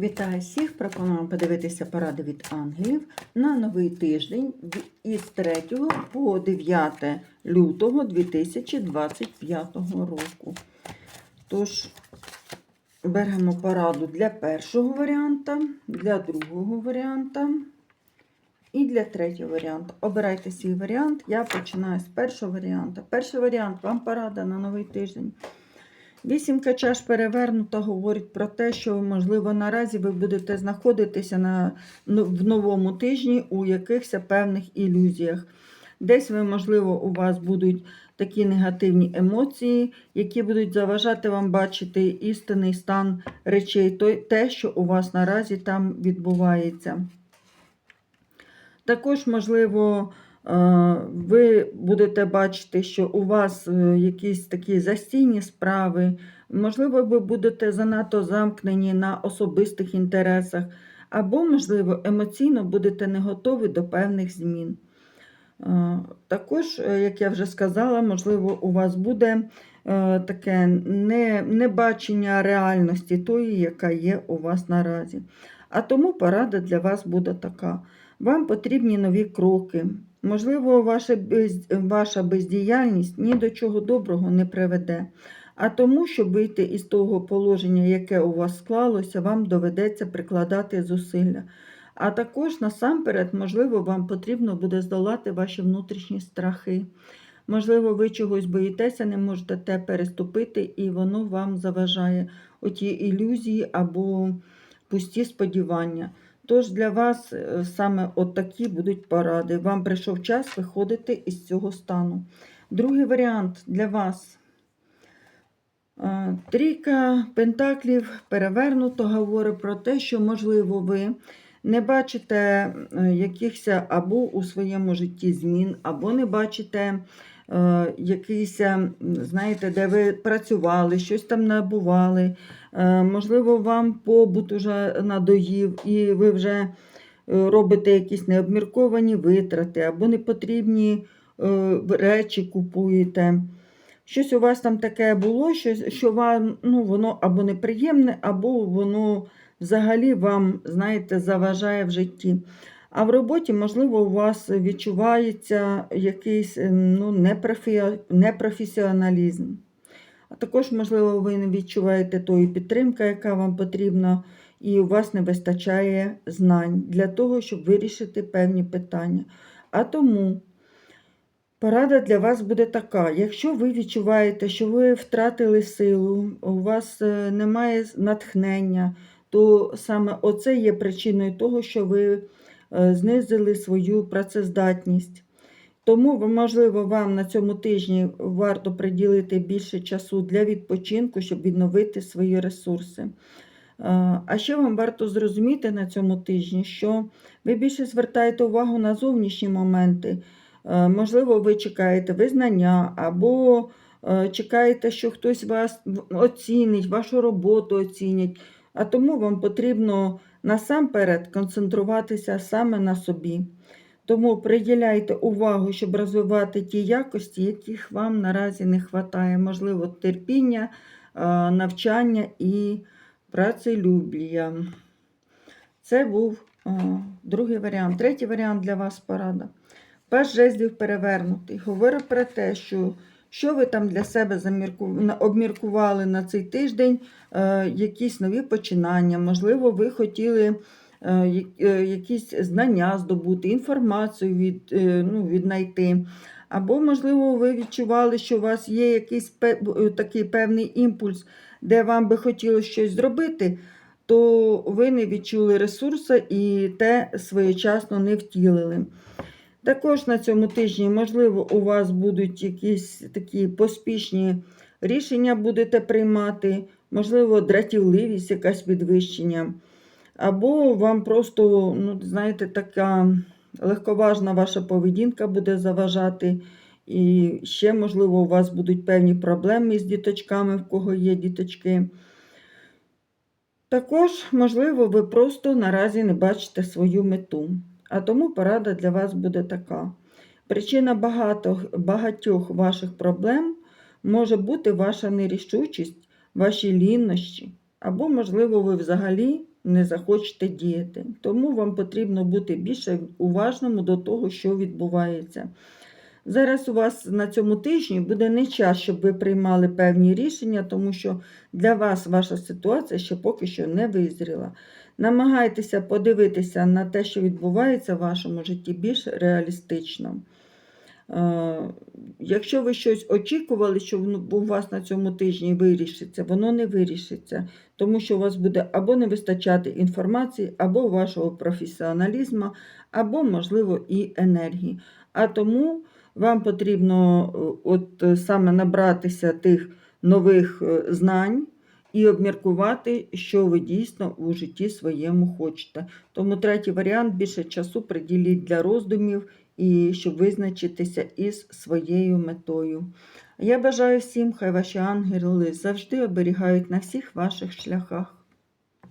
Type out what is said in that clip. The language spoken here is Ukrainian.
Вітаю всіх! Пропоную подивитися поради від ангелів на новий тиждень із 3 по 9 лютого 2025 року. Тож, беремо пораду для першого варіанта, для другого варіанта і для третього варіанту. Обирайте свій варіант. Я починаю з першого варіанта. Перший варіант вам порада на новий тиждень. Вісімка чаш перевернута говорить про те, що, можливо, наразі ви будете знаходитися на, ну, в новому тижні у якихось певних ілюзіях. Десь ви, можливо, у вас будуть такі негативні емоції, які будуть заважати вам бачити істинний стан речей, те, що у вас наразі там відбувається. Також, можливо, ви будете бачити, що у вас е, якісь такі застійні справи, можливо, ви будете занадто замкнені на особистих інтересах, або, можливо, емоційно будете не готові до певних змін. Е, Також, е, як я вже сказала, можливо, у вас буде е, таке небачення реальності тої, яка є у вас наразі. А тому порада для вас буде така. Вам потрібні нові кроки. Можливо, ваша, ваша бездіяльність ні до чого доброго не приведе. А тому, щоб вийти із того положення, яке у вас склалося, вам доведеться прикладати зусилля. А також насамперед, можливо, вам потрібно буде здолати ваші внутрішні страхи. Можливо, ви чогось боїтеся, не можете те переступити, і воно вам заважає оті ілюзії або пусті сподівання. Тож для вас е, саме от такі будуть поради. Вам прийшов час виходити із цього стану. Другий варіант для вас. Е, Трійка пентаклів перевернуто говорить про те, що, можливо, ви не бачите е, якихось або у своєму житті змін, або не бачите якийсь, знаєте, де ви працювали, щось там набували. Е, Можливо, вам побут уже надоїв, і ви вже е, робите якісь необмірковані витрати, або непотрібні е, речі купуєте. Щось у вас там таке було, що вам ну, воно або неприємне, або воно взагалі вам, знаєте, заважає в житті. А в роботі, можливо, у вас відчувається якийсь е, ну, непрофесіоналізм. А також, можливо, ви не відчуваєте тої підтримки, яка вам потрібна, і у вас не вистачає знань для того, щоб вирішити певні питання. А тому порада для вас буде така: якщо ви відчуваєте, що ви втратили силу, у вас е, немає натхнення, то саме оце є причиною того, що ви знизили свою працездатність. Тому, можливо, вам на цьому тижні варто приділити більше часу для відпочинку, щоб відновити свої ресурси. Е, А ще вам варто зрозуміти на цьому тижні, що ви більше звертаєте увагу на зовнішні моменти. Е, Можливо, ви чекаєте визнання, або е, чекаєте, що хтось вас оцінить, вашу роботу оцінять. А тому вам потрібно насамперед концентруватися саме на собі. Тому приділяйте увагу, щоб розвивати ті якості, яких вам наразі не вистачає. Можливо, терпіння, навчання і працелюбія. Це був другий варіант. Третій варіант для вас порада. Паж жезлів перевернутий. Говорить про те, що що ви там для себе обміркували на цей тиждень, е, якісь нові починання. Можливо, ви хотіли е, е, якісь знання здобути, інформацію від, ну, віднайти. Або, можливо, ви відчували, що у вас є якийсь такий певний імпульс, де вам би хотілося щось зробити, то ви не відчули ресурсу і те своєчасно не втілили. Також на цьому тижні, можливо, у вас будуть якісь такі поспішні рішення будете приймати, можливо, дратівливість, якась підвищення. Або вам просто, ну, знаєте, така легковажна ваша поведінка буде заважати. І ще, можливо, у вас будуть певні проблеми з діточками, в кого є діточки. Також, можливо, ви просто наразі не бачите свою мету. А тому порада для вас буде така. Причина багато, багатьох ваших проблем може бути ваша нерішучість, ваші ліннощі, або, можливо, ви взагалі не захочете діяти. Тому вам потрібно бути більше уважним до того, що відбувається. Зараз у вас на цьому тижні буде не час, щоб ви приймали певні рішення, тому що для вас ваша ситуація ще поки що не визріла. Намагайтеся подивитися на те, що відбувається в вашому житті, більш реалістично. Е, Якщо ви щось очікували, що у вас на цьому тижні вирішиться, воно не вирішиться, тому що у вас буде або не вистачати інформації, або вашого професіоналізму, або, можливо, і енергії. А тому вам потрібно е, от е, саме набратися тих нових знань і обміркувати, що ви дійсно у житті своєму хочете. Тому третій варіант більше часу приділіть для роздумів і щоб визначитися із своєю метою. Я бажаю всім, хай ваші ангели завжди оберігають на всіх ваших шляхах.